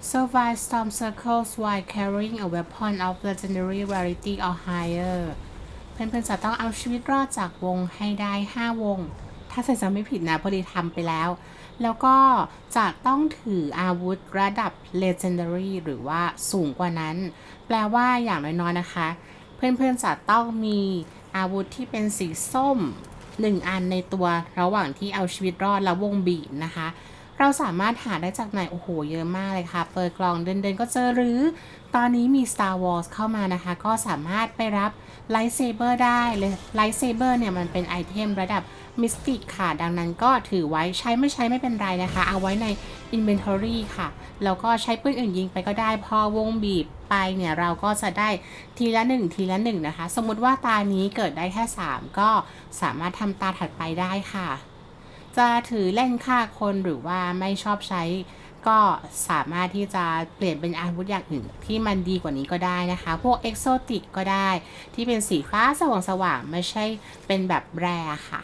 survive storm circles while carrying a weapon of legendary rarity or higher เพื่อนๆจะต้องเอาชีวิตรอดจากวงให้ได้ 5 วง ถ้าใส่จำไม่ผิดนะพอดีทำไปแล้ว แล้วก็จะต้องถืออาวุธระดับ legendary หรือว่าสูงกว่านั้น แปลว่าอย่างน้อยๆนะคะ เพื่อนๆจะต้องมีอาวุธที่เป็นสีส้ม 1 อันในตัวระหว่างที่เอาชีวิตรอดและวงบีบนะคะ เราสามารถหาได้จากไหน โอ้โห เยอะมากเลยค่ะ เปิดกล่องเดินๆก็เจอหรือ ตอนนี้มี Star Wars เข้ามานะคะ ก็สามารถไปรับ Lightsaber ได้เลย Lightsaber เนี่ยมันเป็นไอเทมระดับมิสติกค่ะ ดังนั้นก็ถือไว้ใช้ไม่ใช้ไม่เป็นไรนะคะ เอาไว้ใน Inventory ค่ะ แล้วก็ใช้ปืนอื่นยิงไปก็ได้ พอวงบีบไปเนี่ยเราก็จะได้ทีละหนึ่งทีละหนึ่งนะคะ สมมุติว่าตานี้เกิดได้แค่ 3 ก็สามารถทำตาถัดไปได้ค่ะ จะถือเล่นฆ่าคนหรือว่าไม่ชอบใช้ ก็สามารถที่จะเปลี่ยนเป็นอาวุธอย่างอื่นที่มันดีกว่านี้ก็ได้นะคะ พวกเอกโซติกก็ได้ ที่เป็นสีฟ้าสว่างๆไม่ใช่เป็นแบบแรค่ะ